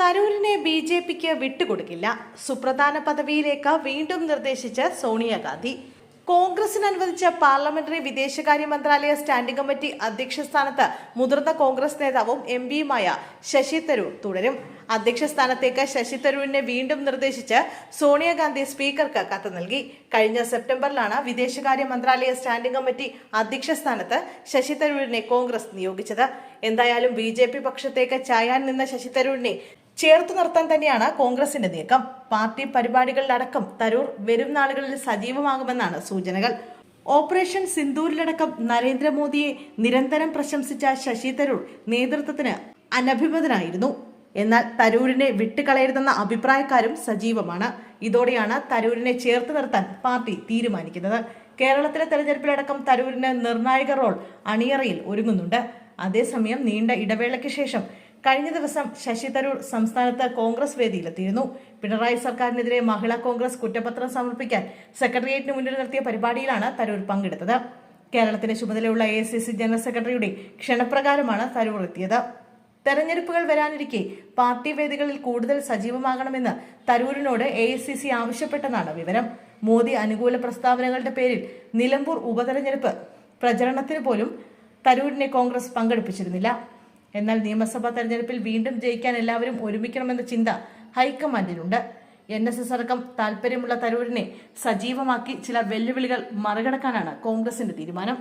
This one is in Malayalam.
തരൂരിനെ ബി ജെ പിക്ക് വിട്ടുകൊടുക്കില്ല. സുപ്രധാന പദവിയിലേക്ക് വീണ്ടും നിർദ്ദേശിച്ച് സോണിയാഗാന്ധി. കോൺഗ്രസിന് അനുവദിച്ച പാർലമെന്ററി വിദേശകാര്യ മന്ത്രാലയ സ്റ്റാൻഡിംഗ് കമ്മിറ്റി അധ്യക്ഷ സ്ഥാനത്ത് മുതിർന്ന കോൺഗ്രസ് നേതാവും എം പിയുമായ ശശി തരൂർ തുടരും. അധ്യക്ഷ സ്ഥാനത്തേക്ക് ശശി തരൂരിനെ വീണ്ടും നിർദ്ദേശിച്ച് സോണിയാഗാന്ധി സ്പീക്കർക്ക് കത്ത് നൽകി. കഴിഞ്ഞ സെപ്റ്റംബറിലാണ് വിദേശകാര്യ മന്ത്രാലയ സ്റ്റാൻഡിംഗ് കമ്മിറ്റി അധ്യക്ഷ സ്ഥാനത്ത് ശശി തരൂരിനെ കോൺഗ്രസ് നിയോഗിച്ചത്. എന്തായാലും ബി പക്ഷത്തേക്ക് ചായാൻ നിന്ന ശശി തരൂരിനെ ചേർത്തു നിർത്താൻ തന്നെയാണ് കോൺഗ്രസിന്റെ നീക്കം. പാർട്ടി പരിപാടികളിലടക്കം തരൂർ വരും നാളുകളിൽ സജീവമാകുമെന്നാണ് സൂചനകൾ. ഓപ്പറേഷൻ സിന്ദൂരിലടക്കം നരേന്ദ്രമോദിയെ നിരന്തരം പ്രശംസിച്ച ശശി തരൂർ നേതൃത്വത്തിന് അനഭിമതനായിരുന്നു. എന്നാൽ തരൂരിനെ വിട്ടുകളയരുതെന്ന അഭിപ്രായക്കാരും സജീവമാണ്. ഇതോടെയാണ് തരൂരിനെ ചേർത്ത് നിർത്താൻ പാർട്ടി തീരുമാനിക്കുന്നത്. കേരളത്തിലെ തെരഞ്ഞെടുപ്പിലടക്കം തരൂരിന് നിർണായക റോൾ അണിയറയിൽ ഒരുങ്ങുന്നുണ്ട്. അതേസമയം നീണ്ട ഇടവേളയ്ക്ക് ശേഷം കഴിഞ്ഞ ദിവസം ശശി തരൂർ സംസ്ഥാനത്ത് കോൺഗ്രസ് വേദിയിലെത്തിയിരുന്നു. പിണറായി സർക്കാരിനെതിരെ മഹിളാ കോൺഗ്രസ് കുറ്റപത്രം സമർപ്പിക്കാൻ സെക്രട്ടേറിയറ്റിന് മുന്നിൽ നടത്തിയ പരിപാടിയിലാണ് തരൂർ പങ്കെടുത്തത്. കേരളത്തിന്റെ ചുമതലയുള്ള എ ജനറൽ സെക്രട്ടറിയുടെ ക്ഷണപ്രകാരമാണ് തരൂർ എത്തിയത്. തെരഞ്ഞെടുപ്പുകൾ വരാനിരിക്കെ പാർട്ടി വേദികളിൽ കൂടുതൽ സജീവമാകണമെന്ന് തരൂരിനോട് എ ആവശ്യപ്പെട്ടെന്നാണ് വിവരം. മോദി അനുകൂല പ്രസ്താവനകളുടെ പേരിൽ നിലമ്പൂർ ഉപതെരഞ്ഞെടുപ്പ് പ്രചരണത്തിന് പോലും തരൂരിനെ കോൺഗ്രസ് പങ്കെടുപ്പിച്ചിരുന്നില്ല. എന്നാൽ നിയമസഭാ തെരഞ്ഞെടുപ്പിൽ വീണ്ടും ജയിക്കാൻ എല്ലാവരും ഒരുമിക്കണമെന്ന ചിന്ത ഹൈക്കമാൻഡിനുണ്ട് എൻ എസ് എസ് അടക്കം താല്പര്യമുള്ള തരൂരിനെ സജീവമാക്കി ചില വെല്ലുവിളികൾ മറികടക്കാനാണ് കോൺഗ്രസിന്റെ തീരുമാനം.